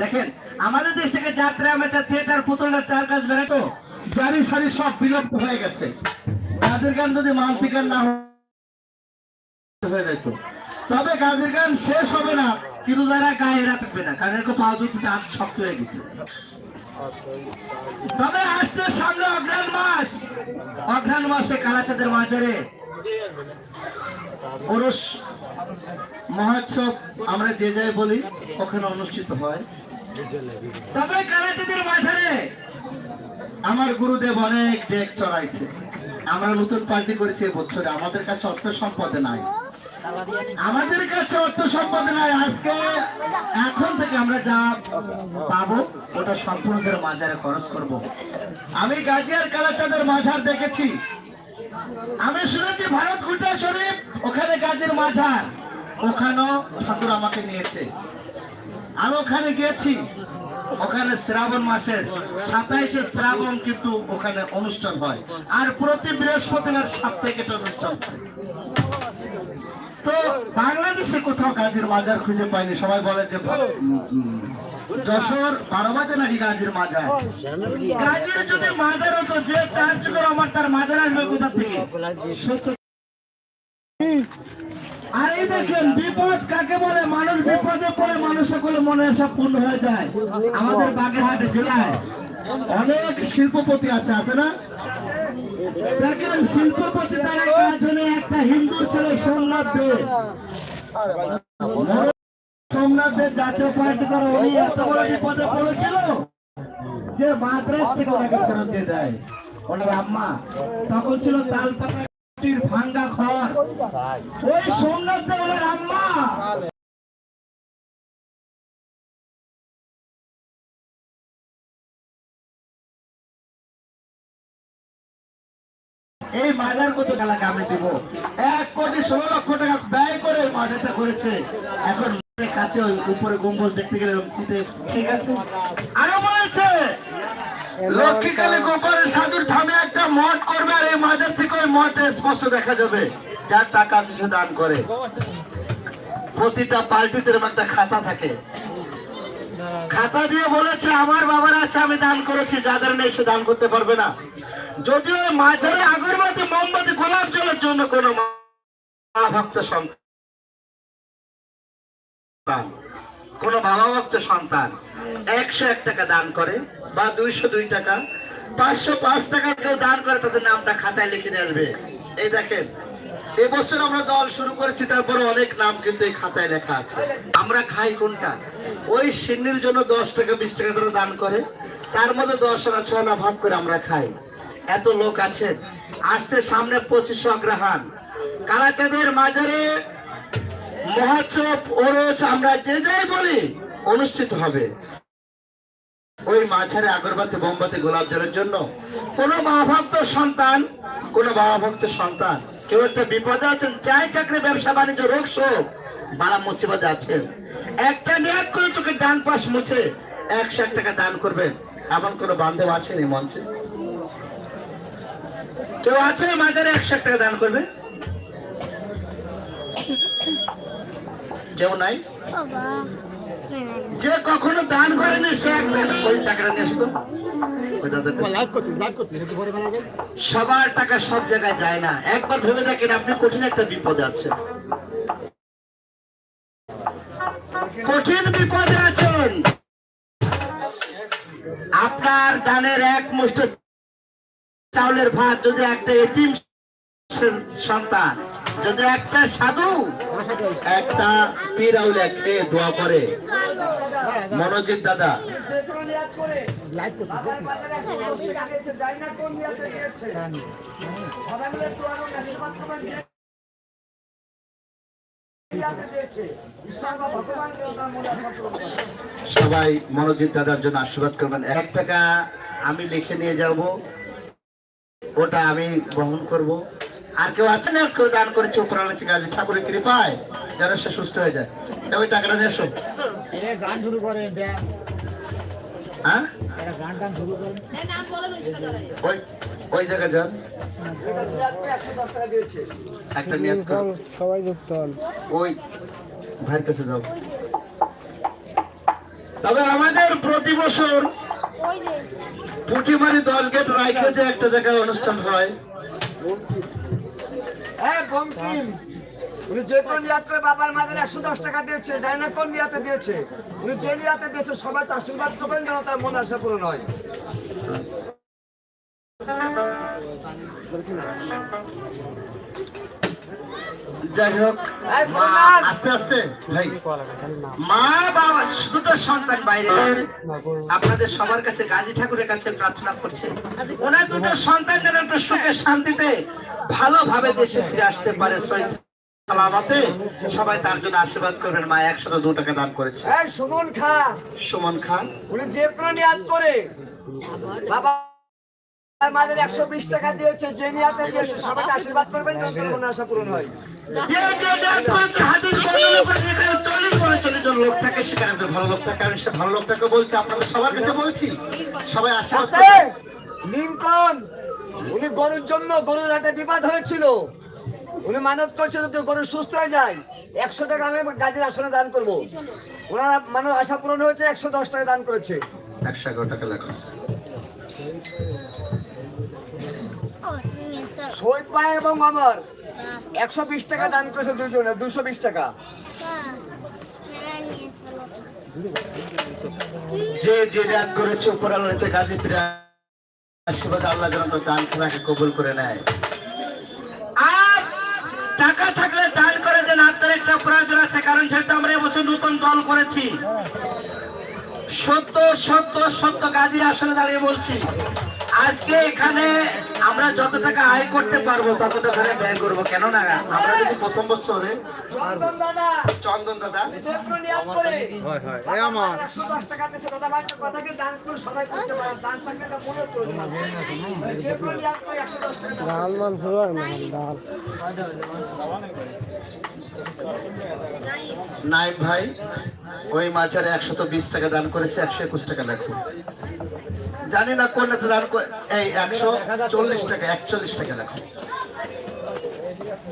দেখেন, আমাদের দেশ থেকে যাত্রা থিয়েটার পুতুলের চার কাজ বেরোতো জারি সারি সব বিলুপ্ত হয়ে গেছে। গান যদি গান না হয়ে যেত, তবে গান শেষ হবে না, কিন্তু গায়ে থাকবে না, কারণ দুটো আজ শক্ত হয়ে গেছে। তবে আসছে সামনে অগ্রাণ মাস। অগ্রাণ মাসে কালাচাঁদের মাঝারে পুরুষ মহোৎসব, আমরা যে যাই বলি, ওখানে অনুষ্ঠিত হয়। তবে কালাচাঁদের মাঝারে আমার গুরুদেব অনেক ডেক চড়াইছে। আমরা নতুন পার্টি করেছি বছরে। আমাদের কাছে অর্থ সম্পদ নাই। আমাদের কাছে অর্থ সম্পদ নাই। আজকে এখন থেকে আমরা যা পাবো, ওটা সম্পূর্ণদের মাঝারে খরচ করব। আমি গাজিয়ার কালাচাঁদের মাঝার দেখেছি। আমি শুনেছি ভারত গুটা শরীফ, ওখানে গাজীর মাঝার। ওখানেও ঠাকুর আমাকে নিয়েছে। আমি ওখানে গেছি। ওখানে শ্রাবণ মাসের সাতাইশে শ্রাবণ কিন্তু ওখানে অনুষ্ঠান হয়। আর প্রতি বৃহস্পতিবার সাপ্তাহিক অনুষ্ঠান তো বাংলাদেশে কোথাও গাজীর মাজার খুঁজে পাইনি। সবাই বলে যে যশোর বারো বাজে নাকি গাজীর মাজার? গাজীর যদি মাজার হতো, যে চার যুগের আমার তার মাজার আসবে কোথা থেকে? আর এই দেখেন, বিপদ কাকে বলে? মানুষ বিপদে পড়ে, মানুষের করে মনে আশা পূর্ণ হয়ে যায়। আমাদের বাগেরহাট জেলায় অনেক শিল্পপতি আছে আছে না? দেখেন, শিল্পপতি তারা হলে একটা হিন্দুর ছেলে সোমনাথ দে? সোমনাথ দে জাতীয় পার্টি করে উনি এত বড় বিপদে পড়েছিল যে মাদ্রাস থেকে দিয়ে ওনার আম্মা। তখন ছিল তাল পাতাটির এই মাজার কত টাকা আমি দিব। এক কোটি ষোলো লক্ষ টাকা ব্যয় করে মাজারটা করেছে। এখন কাছে ওই উপরে গম্বুজ দেখতে গেলে শীতে ঠিক আছে? আরও বলেছে লক্ষ্মীকালী সাধুর ধামে একটা মঠ করবে আর এই মাজার থেকে ওই মঠে স্পষ্ট দেখা যাবে। যার টাকা আছে সে দান করে। প্রতিটা একটা খাতা থাকে। খাতা দিয়ে বলেছে আমার বাবার আছে আমি দান করেছি। যাদের নেই সে দান করতে পারবে না। যদিও মাঝারে আগরবাতি মোমবাতি গোলাপ জলের জন্য কোন মা ভক্ত সন্তান কোন বাবা ভক্ত সন্তান একশো এক টাকা দান করে বা দুইশো দুই টাকা, পাঁচশো পাঁচ টাকা কেউ দান করে, তাদের নামটা খাতায় লিখে আসবে। এই দেখেন, এবছর আমরা দল শুরু করেছি তারপরে অনেক নাম কিন্তু এই খাতায় লেখা আছে। আমরা খাই কোনটা? ওই সিন্নির জন্য দশ টাকা, বিশ টাকা করে দান করে, তার মধ্যে দশ আনা ছয় আনা ভাগ করে আমরা খাই। এত লোক আছে আসছে সামনে পঁচিশ অগ্রহায়ণ। কালাচাঁদের মাজারে মহোৎসব ওরস আমরা যে যাই বলি, অনুষ্ঠিত হবে। ওই মাঝারে আগরবাতি বোমবাতি গোলাপ জলের জন্য। কোন মহাভক্ত সন্তান, কোন মহাভক্ত সন্তান, কেউ একটা বিপদে আছেন, চাই চাকরি, ব্যবসা, বাণিজ্য, রোগ, শোক বাড়া মুসিবতে আছেন। একটা নিয়াদ করে চোখে ডান পাশ মুছে একশো এক টাকা দান করবেন। এমন কোন বান্ধব আছেন এই মঞ্চে? কেউ আছে মাঝারে একশো এক টাকা দান করবে? কেউ নাই? যে কখনো দান করেনি, সে সবার টাকা সব জায়গায় যায় না। একবার ভেবে দেখেন, আপনি কঠিন একটা বিপদে আছেন। কঠিন বিপদে আছেন। আপনার দানের এক মুষ্ট চাউলের ভাত যদি একটা এতিম সন্তান। যদি একটা সাধু, একটা পীর আউলিয়া খেয়ে দোয়া করে মনোজিৎ দাদা। সবাই মনোজিৎ দাদার জন্য আশীর্বাদ করবেন। এক টাকা আমি লিখে নিয়ে যাব। ওটা আমি বহন করব। আর কেউ আছে না? কেউ দান করেছে উপরালাচি কাজে ঠাকুরের কৃপায় যেন সে সুস্থ হয়ে যায়। ওই টাকাটা নিয়ে এসো। গান শুরু করে হ্যাঁ? ওই ওই জায়গায় যান। একটা নিয়ত সবাই যুক্ত হন। ওই ভাইয়ের কাছে যাও। তবে আমাদের প্রতি বছর ওই যে। পুটিমারি দলগেট রাইখে যে একটা জায়গায় অনুষ্ঠান হয় হ্যাঁ বঙ্কিম উনি যে কোন বিয়াতে বাবার মাদের একশো দশ টাকা দিয়েছে, জানি না কোন বিয়াতে দিয়েছে। উনি যে বিয়াতে দিয়েছে, সবাই তো আশীর্বাদ করবেন যেন তার মনে আশা পূরণ হয়। যাই হোক এই মা প্রণাম। আস্তে আস্তে। মা বাবা দুটো সন্তান বাইরে। আপনাদের সবার কাছে গাজী ঠাকুরের কাছে প্রার্থনা করছে। ওনার দুটো সন্তান যেন একটু সুখে শান্তিতে ভালোভাবে দেশে ফিরে আসতে পারে। সালামতে। সবাই তার জন্য আশীর্বাদ করবেন। মা একশো দু টাকা দান করেছে। সুমন খা সুমন খান। উনি যে কোনো নিয়াদ করে। বাবা মাদের একশো বিশ টাকা দিয়েছে যে নিয়াতে দিয়েছে সবাইকে আশীর্বাদ করবেন আশা পূরণ হয়। করেছে উনি গরুর জন্য গরুর হাটে বিবাদ হয়েছিল। উনি মানত করছিল যে গরু সুস্থ হয়ে যায় একশো টাকা আমি গাজীর আসনে দান করব। ওনার মানে আশা পূরণ হয়েছে একশো দশ টাকা দান করেছে। একশো এগারো টাকা লেখো। শহীদ ভাই এবং আমার। একশো বিশ টাকা দান করেছে দুজনে, দুশো বিশ টাকা। যে যে দান করেছে, উপর আল্লাহ হচ্ছে গাজীপুরে আশীর্বাদ আল্লাহ যেন দান তোমাকে কবুল করে নেয়। আর টাকা থাকলে দান করে দেন আপনার একটা প্রয়োজন আছে, কারণ যেহেতু আমরা এবছর নতুন দল করেছি। সত্য সত্য সত্য গাজীর আসলে দাঁড়িয়ে বলছি। আজকে এখানে আমরা যত টাকা আয় করতে পারব তত টাকা ব্যয় করব। কেননা আমরা যদি প্রথম বছরে চন্দন দাদা। মনে নাইম ভাই ওই মাছের একশত বিশ টাকা দান করেছে একশো একুশ টাকা লেখো। জানি না কোন করে- এই একশো চল্লিশ টাকা, একচল্লিশ টাকা লেখো।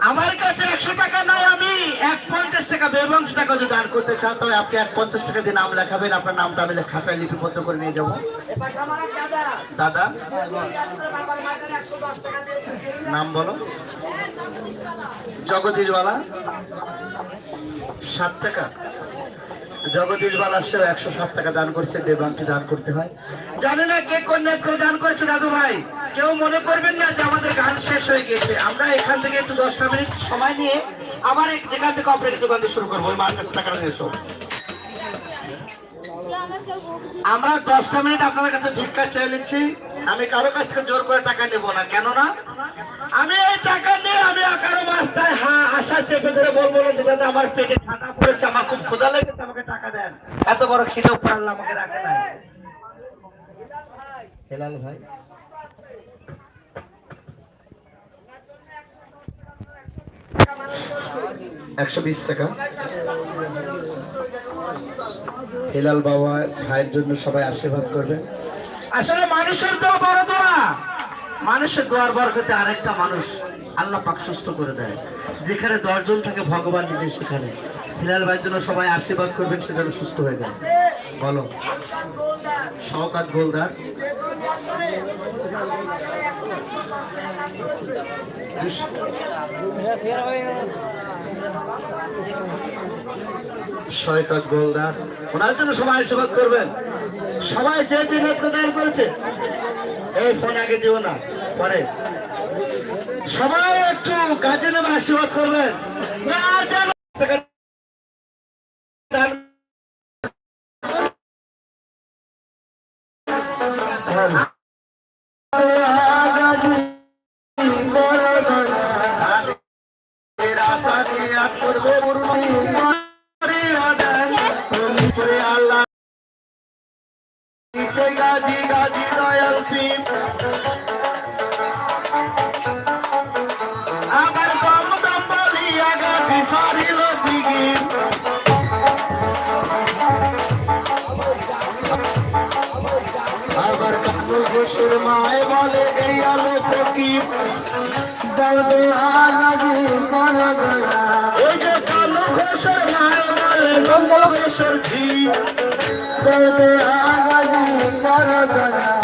আমার কাছে একশো টাকা নাই, আমি এক পঞ্চাশ টাকা বেবংশ টাকা যদি দান করতে চান তবে আপনি এক পঞ্চাশ টাকা দিয়ে নাম লেখাবেন, আপনার নামটা আমি খাতায় লিপিবদ্ধ করে নিয়ে যাব। দাদা, নাম বলো। জগদীশওয়ালা, সাত টাকা। জগদীশওয়ালা সে একশো সাত টাকা দান করছে দেবাংটি দান করতে হয়। জানে না কে কোন করে দান করেছে, দাদু ভাই। কেউ মনে করবেন না যে আমাদের গান শেষ হয়ে গেছে। আমরা এখান থেকে একটু দশটা মিনিট সময় নিয়ে আবার যেখান থেকে অপারেটিং দোকান শুরু করব, ওই মার কাছে আমরা দশটা মিনিট আপনাদের কাছে ভিক্ষা নিচ্ছি। আমি কারও কাছ থেকে জোর করে টাকা নেব না, কেননা আমি এই টাকা নিয়ে আমি কারও রাস্তায় হা আশা চেপে ধরে বলব না যে দাদা, আমার পেটে ঠান্ডা পড়েছে, আমার খুব ক্ষুধা লেগেছে, আমাকে টাকা দেন। এত বড় খিদেও পারলাম আমাকে রাখে না হেলাল ভাই। একশো বিশ টাকা। হেলাল বাবা ভাইয়ের জন্য সবাই আশীর্বাদ করবেন। আসলে মানুষের দোয়া বড় দোয়া। মানুষের দোয়ার বরকতে আরেকটা মানুষ আল্লাহ পাক সুস্থ করে দেয়। যেখানে দশজন থাকে ভগবান নিজে সেখানে। হিলাল ভাইয়ের জন্য সবাই আশীর্বাদ করবেন সেখানে সুস্থ হয়ে যায়। বলো। শওকাত গোলদার। শয়কত গোলদার। ওনার জন্য সবাই আশীর্বাদ করবেন। সবাই যে যে নেত্র করেছে, এই ফোন আগে দিও না, পরে। সবাই একটু কাজে নেবে আশীর্বাদ করবেন। করবে আবার কানু ঘোষের মায় বলে এই আলো ফকির ওই যে কানু ঘোষের মায় বলে কানু ঘোষের ঝি তোতে আগালি করদনা আমার